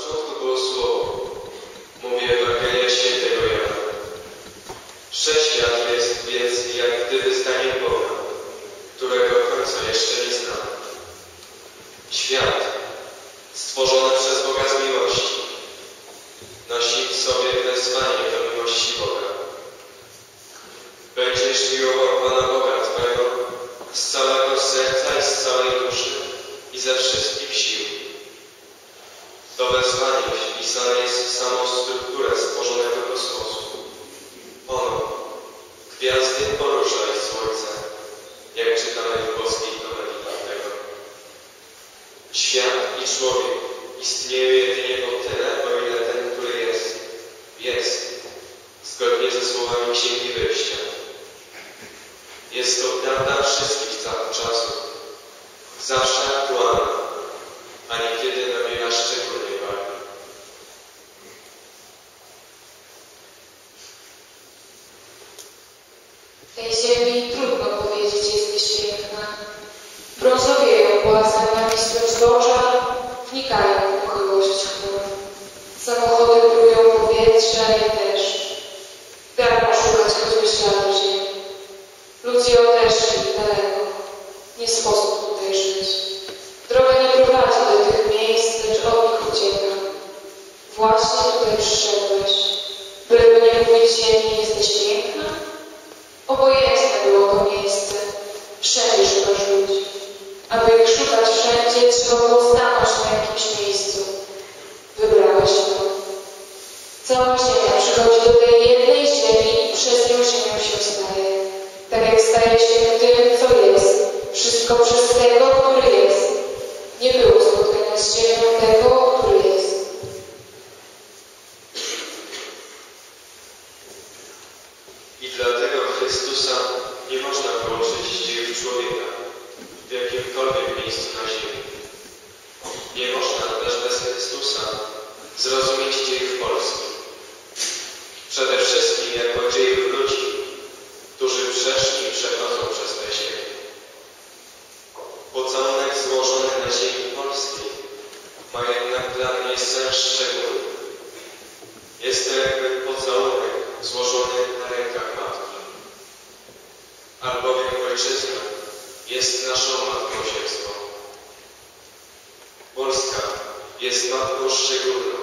początku było Słowo. Mówi Ewangelia Świętego Jana. Wszechświat jest więc jak gdyby zdaniem Boga, którego końca jeszcze nie znamy. Świat, stworzony przez Boga z miłości, nosi w sobie wezwanie do miłości Boga. Będziesz miłował Pana Boga Twego z całego serca i z całej duszy i ze wszystkich sił. To wezwanie wpisane jest w samą strukturę stworzonego kosmosu. Ono, gwiazdy porusza i słońce, jak czytamy w boskiej komedii Dantego. Świat i człowiek istnieją jedynie o tyle, o ile ten, który jest, jest, zgodnie ze słowami Księgi Wyjścia. Jest to prawda wszystkich ca- czasów, zawsze aktualna, a niekiedy nabiera szczególnej wagi. Tej ziemi trudno powiedzieć, jesteś piękna. Brązowieją błazami swe zbocza, Mówić ziemi, jesteś piękna? Obojętne było to miejsce. Wszędzie szukasz ludzi. Aby ich szukać wszędzie, trzeba było stanąć na jakimś miejscu. Wybrałeś to. Cała ziemia przychodzi do tej jednej ziemi i przez nią ziemią się staje. Tak jak staje się tym, co jest. Wszystko przez tego, który jest. Nie było spotkania z ziemią tego, który jest. I dlatego Chrystusa nie można połączyć z dziejów człowieka w jakimkolwiek miejscu na ziemi. Nie można też bez Chrystusa zrozumieć dziejów Polski. Przede wszystkim jako dziejów ludzi, którzy przeszli i przechodzą przez tę ziemię. Pocałunek złożony na ziemi polskiej ma jednak dla mnie sens szczególny. Jest to jakby pocałunek złożony na rękach matki. Albowiem ojczyzna jest naszą matką ziemską. Polska jest matką szczególną.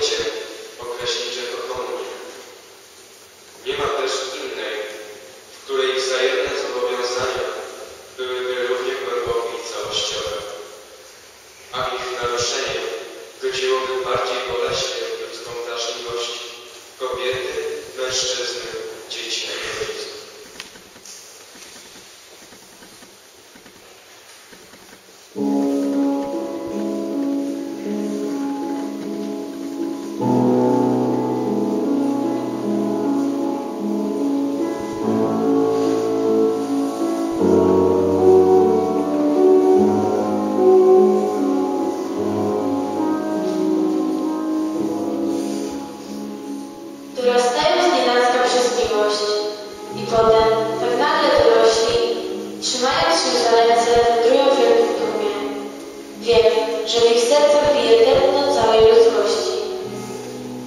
Pokryciem określić jako komunię. Nie ma też innej, w której wzajemne że ich sercach bije tętno całej ludzkości.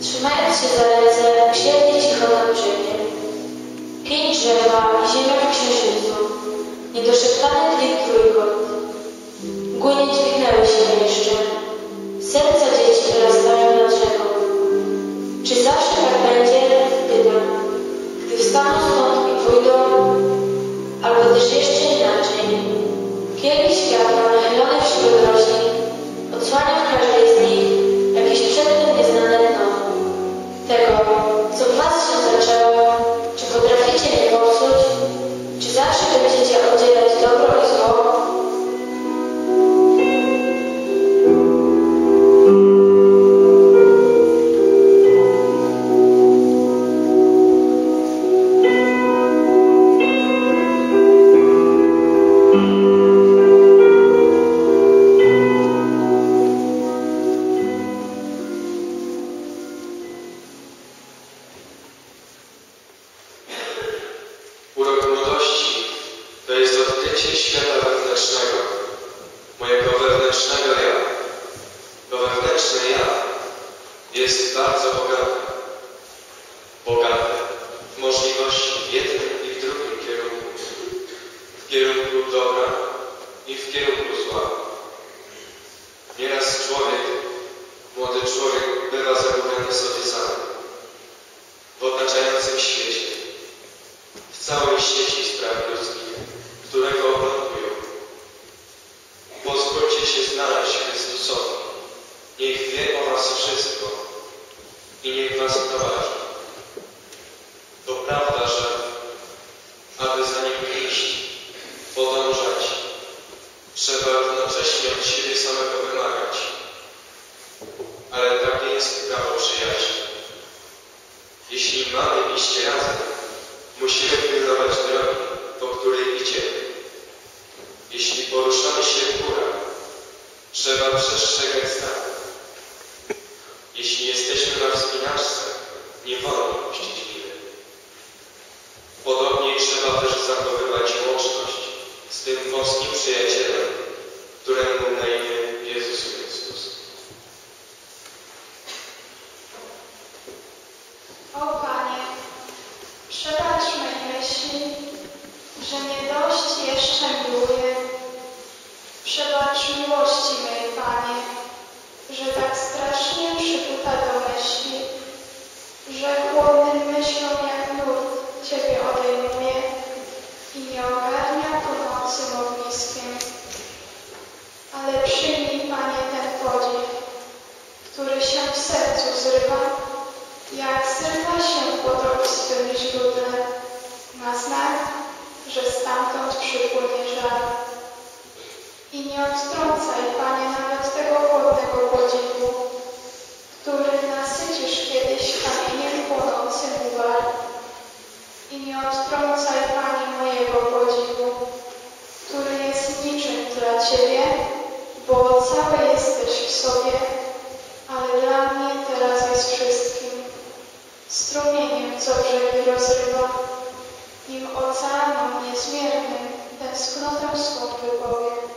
Trzymając się za ręce, usiedli cicho nad brzegiem. Pięć drzewa i ziemia w księżycu, niedoszeptany trik trójkąt. Mgły dźwignęły się jeszcze. Serca jest bardzo bogate. Bogate w możliwości w jednym i w drugim kierunku. W kierunku dobra i w kierunku zła. Nieraz człowiek, młody człowiek bywa zagubiony sobie sam w otaczającym świecie w całej sieci spraw ludzkich, które iść, podążać, trzeba równocześnie od siebie samego wymagać. Ale takie jest prawo przyjaźni. Jeśli mamy iść razem, musimy pilnować drogi, po której idziemy. Jeśli poruszamy się w górach, trzeba przestrzegać znaków. Jeśli jesteśmy na wspinaczce, nie wolno puścić winy. Podobnie trzeba też zachowywać łączność z tym boskim przyjacielem, któremu na imię Jezus Chrystus. O Panie, przebacz mej myśli, że nie dość jeszcze miłuję. Przebacz miłości mej, Panie, że tak strasznie przykuta do myśli, że chłodnym myślą jak nurt Ciebie odejmuje i nie ogarnia północnym ogniskiem. Ale przyjmij, Panie, ten podziw, który się w sercu zrywa, jak zrywa się potok w swym źródle, na znak, że stamtąd przypłynie żar. I nie odtrącaj, Panie, nawet tego chłodnego podziwu, który nasycisz kiedyś kamieniem płonącym gwar. I nie odtrącaj, Panie, mojego podziwu, który jest niczym dla Ciebie, bo cały jesteś w sobie, ale dla mnie teraz jest wszystkim. Strumieniem, co brzegi rozrywa, nim oceanom niezmiernym tęsknotę swą wypowie.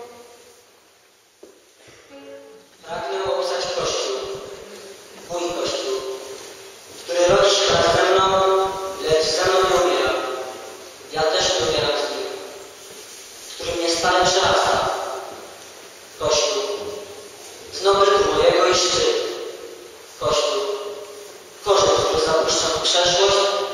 os, os professores gostam